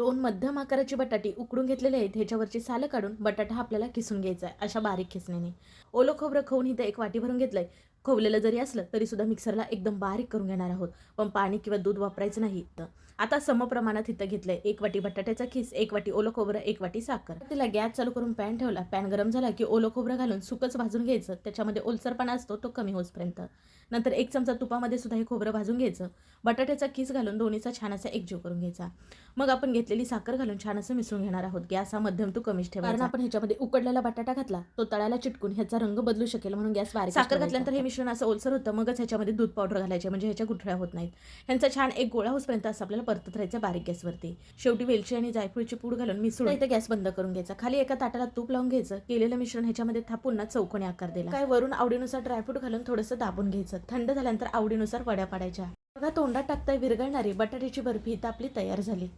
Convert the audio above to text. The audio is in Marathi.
दोन मध्यम आकाराची बटाटी उकडून घेतलेले आहेत. ह्याच्यावरची सालं काढून बटाटा आपल्याला किसून घ्यायचा आहे. अशा बारीक खिसणीने. ओलं खोबरं खाऊन इथं एक वाटी भरून घेतलंय. खोवलेलं जरी असलं तरी सुद्धा मिक्सरला एकदम बारीक करून घेणार आहोत. पण पाणी किंवा दूध वापरायचं नाही इथं. आता समप्रमाणात इथं घेतलंय. एक वाटी बटाट्याचा खिस एक वाटी ओलं खोबरं एक वाटी साखर. तिला गॅस चालू करून पॅन ठेवला. पॅन गरम झाला की ओलं खोबरं घालून सुकच भाजून घ्यायचं. त्याच्यामध्ये ओलसरपणा असतो तो कमी होईपर्यंत नंतर एक चमचा तुपामध्ये सुद्धा हे खोबरं भाजून घ्यायचं. बटाट्याचा किस घालून दोन्हीचा छान असा एकजीव करून घ्यायचा. मग आपण घेतलेली साखर घालून छान असं मिसळून घेणार आहोत. गॅस हा मध्यम तो कमीच ठेवा कारण आपण ह्याच्यामध्ये उकडलेला बटाटा घातला तो तळाला चिटकून ह्याचा रंग बदलू शकेल म्हणून गॅस बारीक साखर घातल्यानंतर हे मिश्रण असं ओलसर होतं मगच ह्याच्यामध्ये दूध पावडर घालायचे म्हणजे ह्याच्या गुठळ्या होत नाहीत. ह्यांचा छान एक गोळा होसपर्यंत असं आपल्याला परतत राहायचं बारीक गॅसवरती. शेवटी वेलची आणि जायफळची पूड घालून मिसळून इथे गॅस बंद करून घ्यायचा. खाली एका ताटाला तूप लावून घ्यायचं. केलेलं मिश्रण ह्याच्यामध्ये थापून ना चौकोनी आकार दिला. काय वरून आवडीनुसार ड्रायफ्रूट घालून थोडंसं दाबून घ्यायचं. थंड झाल्यानंतर आवडीनुसार वड्या पाडायच्या. बघा तोंडात टाकताय विरघळणारी बटाट्याची बर्फी इथं आपली तयार झाली.